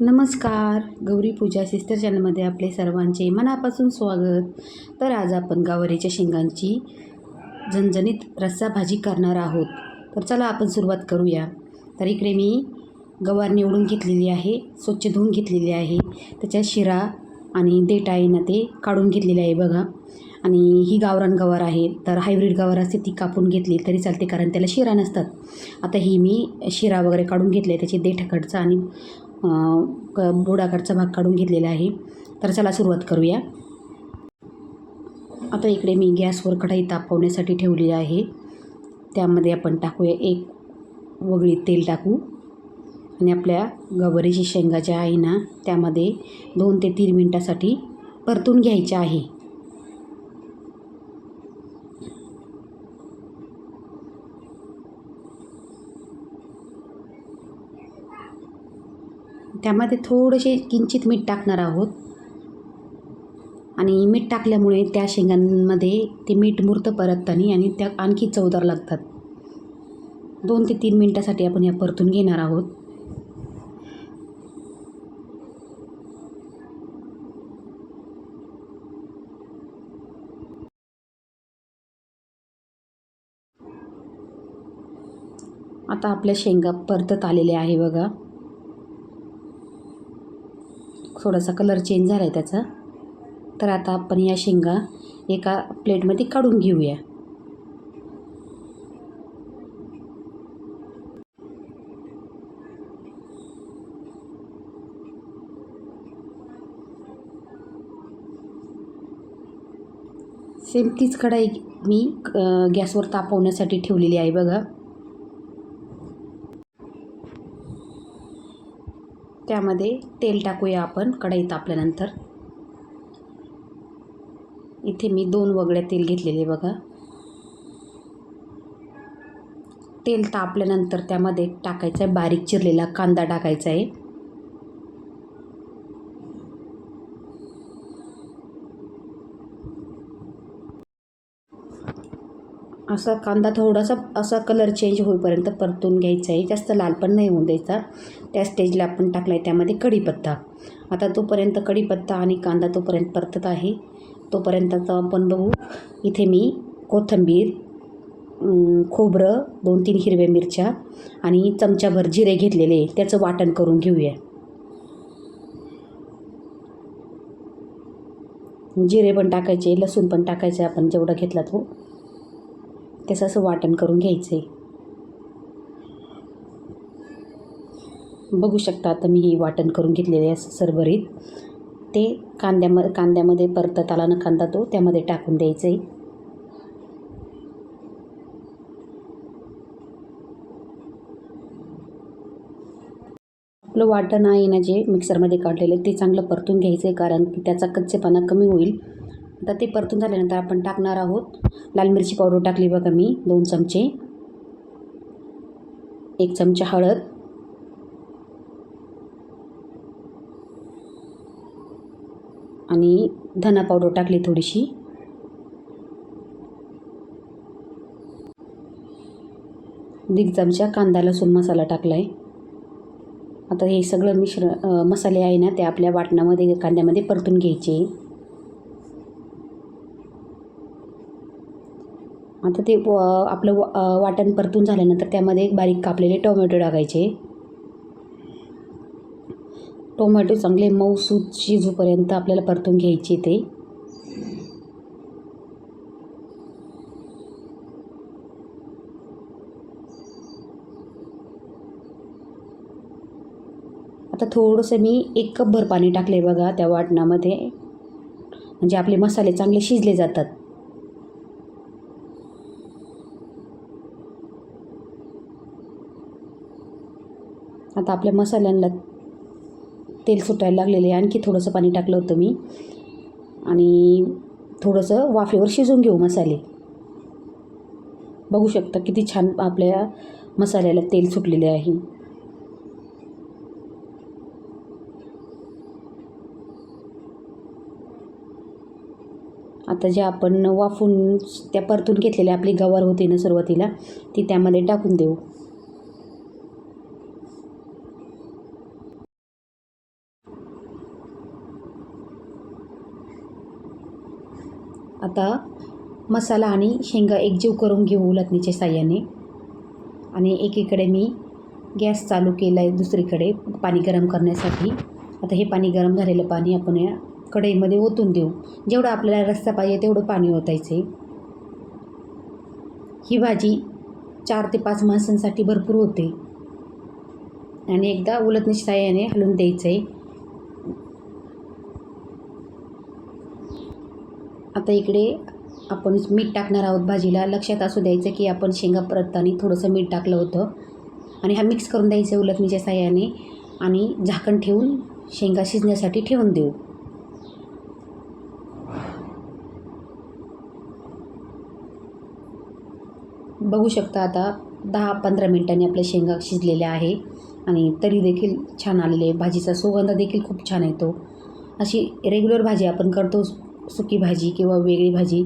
नमस्कार. गौरी पूजा सिस्टर चॅनलमध्ये आपले सर्वांचे मनापासून स्वागत. तर आज आपण गवारीच्या शेंगांची झणझणीत रस्सा भाजी करणार आहोत. तर चला आपण सुरुवात करूया. तर इकडे मी गवार निवडून घेतलेली आहे स्वच्छ धुवून घेतलेली आहे. त्याच्यात शिरा आणि देटा आहे ना ते काढून घेतलेले आहे बघा. आणि ही गावरान गवार आहे. तर हायब्रिड गवार असते ती कापून घेतली तरी चालते कारण त्याला शिरा नसतात. आता ही मी शिरा वगैरे काढून घेतली त्याचे देठाकडचा आणि अं, आणि बोडाकडचा भाग काढून घेतलेला आहे. तर चला सुरुवात करूया. आता इकडे मी गॅसवर कढाई तापवण्यासाठी ठेवलेली आहे. त्यामध्ये आपण टाकूया एक वगळी तेल टाकू. आणि आपल्या गवारीची शेंगा ज्या आहे ना त्यामध्ये दोन ते तीन मिनटासाठी परतून घ्यायच्या आहे. त्यामध्ये थोडेसे किंचित मीठ टाकणार आहोत. आणि मीठ टाकल्यामुळे त्या शेंगांमध्ये ते मीठ मुरतं परतताना आणि त्या आणखी चवदार लागतात. दोन ते तीन मिनटासाठी आपण या परतून घेणार आहोत. आता आपल्या शेंगा परतत आलेल्या आहे बघा. थोडासा कलर चेंज झाला आहे त्याचा. तर आता आपण या शेंगा एका प्लेटमध्ये काढून घेऊया. सेम तीच कढाई मी गॅसवर तापवण्यासाठी ठेवलेली आहे बघा. त्यामध्ये तेल टाकूया आपण कढई तापल्यानंतर इथे मी दोन वगळ्या तेल घेतलेले बघा. तेल तापल्यानंतर त्यामध्ये टाकायचा आहे बारीक चिरलेला कांदा टाकायचा आहे असा कांदा थोडासा असा कलर चेंज होईपर्यंत परतून घ्यायचा आहे जास्त लाल पण नाही होऊन द्यायचा. त्या स्टेजला आपण टाकला आहे त्यामध्ये कढीपत्ता. आता तोपर्यंत कढीपत्ता आणि कांदा तोपर्यंत परतत आहे. तोपर्यंत आपण बघू. इथे मी कोथिंबीर खोबरं दोन तीन हिरव्या मिरच्या आणि चमच्याभर जिरे घेतलेले त्याचं वाटण करून घेऊया. जिरे पण टाकायचे लसूण पण टाकायचे आपण जेवढा घेतला तो हो. त्याचं असं वाटण करून घ्यायचं आहे बघू शकता आता मी हे वाटण करून घेतलेले आहे सरभरीत. ते कांद्याम कांद्यामध्ये परतत आला ना कांदा तो त्यामध्ये टाकून द्यायचं आहे आपलं वाटण आहे ना जे मिक्सरमध्ये काढलेलं ते चांगलं परतून घ्यायचं आहे कारण की त्याचा कच्चेपणा कमी होईल. आता ते परतून झाल्यानंतर आपण टाकणार आहोत. लाल मिरची पावडर टाकली बघा मी दोन चमचे. एक चमचा हळद. आणि धना पावडर टाकली थोडीशी. दीड चमचा कांदा लसूण मसाला टाकला आहे आता हे सगळं मिश्र मसाले आहे ना ते आपल्या वाटणामध्ये कांद्यामध्ये परतून घ्यायचे. आता ते व आपलं वा वाटण परतून झाल्यानंतर त्यामध्ये एक बारीक कापलेले टोमॅटो टाकायचे. टोमॅटो चांगले मऊसूत शिजूपर्यंत आपल्याला परतून घ्यायचे ते. आता थोडंसं मी एक कपभर पाणी टाकले बघा त्या वाटणामध्ये. म्हणजे आपले मसाले चांगले शिजले जातात. आता आपल्या मसाल्यांना तेल सुटायला लागलेले आहे. आणखी थोडंसं पाणी टाकलं होतं मी. आणि थोडंसं वाफेवर शिजवून घेऊ मसाले. बघू शकता किती छान आपल्या मसाल्याला तेल सुटलेले आहे. आता जे आपण वाफून त्या परतून घेतलेल्या आपली गवार होती ना सुरुवातीला ती त्यामध्ये टाकून देऊ. आता मसाला आणि शेंगा एकजीव करून घेऊ लटणीच्या साह्याने. आणि एकीकडे मी गॅस चालू केला आहे दुसरीकडे पाणी गरम करण्यासाठी. आता हे पाणी गरम झालेलं पाणी आपण या कढईमध्ये ओतून देऊ. जेवढं आपल्याला रस्सा पाहिजे तेवढं पाणी ओतायचं. आहे ही भाजी चार ते पाच माणसांसाठी भरपूर होते. आणि एकदा उलटणीच्या साह्याने हलवून द्यायचं आहे आता इकडे आपण मीठ टाकणार आहोत भाजीला. लक्षात असू द्यायचं की आपण शेंगा परतताना थोडंसं मीठ टाकलं होतं. आणि हा मिक्स करून द्यायचं उलथणीच्या उलटणीच्या साह्याने. आणि झाकण ठेवून शेंगा शिजण्यासाठी ठेवून देऊ. बघू शकता आता दहा पंधरा मिनटांनी आपल्या शेंगा शिजलेल्या आहे. आणि तरी देखील छान आलेले भाजीचा सुगंध देखील खूप छान येतो. अशी रेग्युलर भाजी आपण करतो. सुकी भाजी किंवा वेगळी भाजी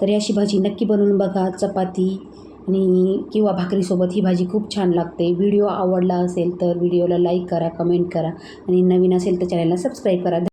तर अशी भाजी नक्की बनवून बघा. चपाती आणि किंवा भाकरीसोबत ही भाजी खूप छान लागते. व्हिडिओ आवडला असेल तर व्हिडिओला लाईक करा कमेंट करा आणि नवीन असेल तर चॅनलला सबस्क्राईब करा.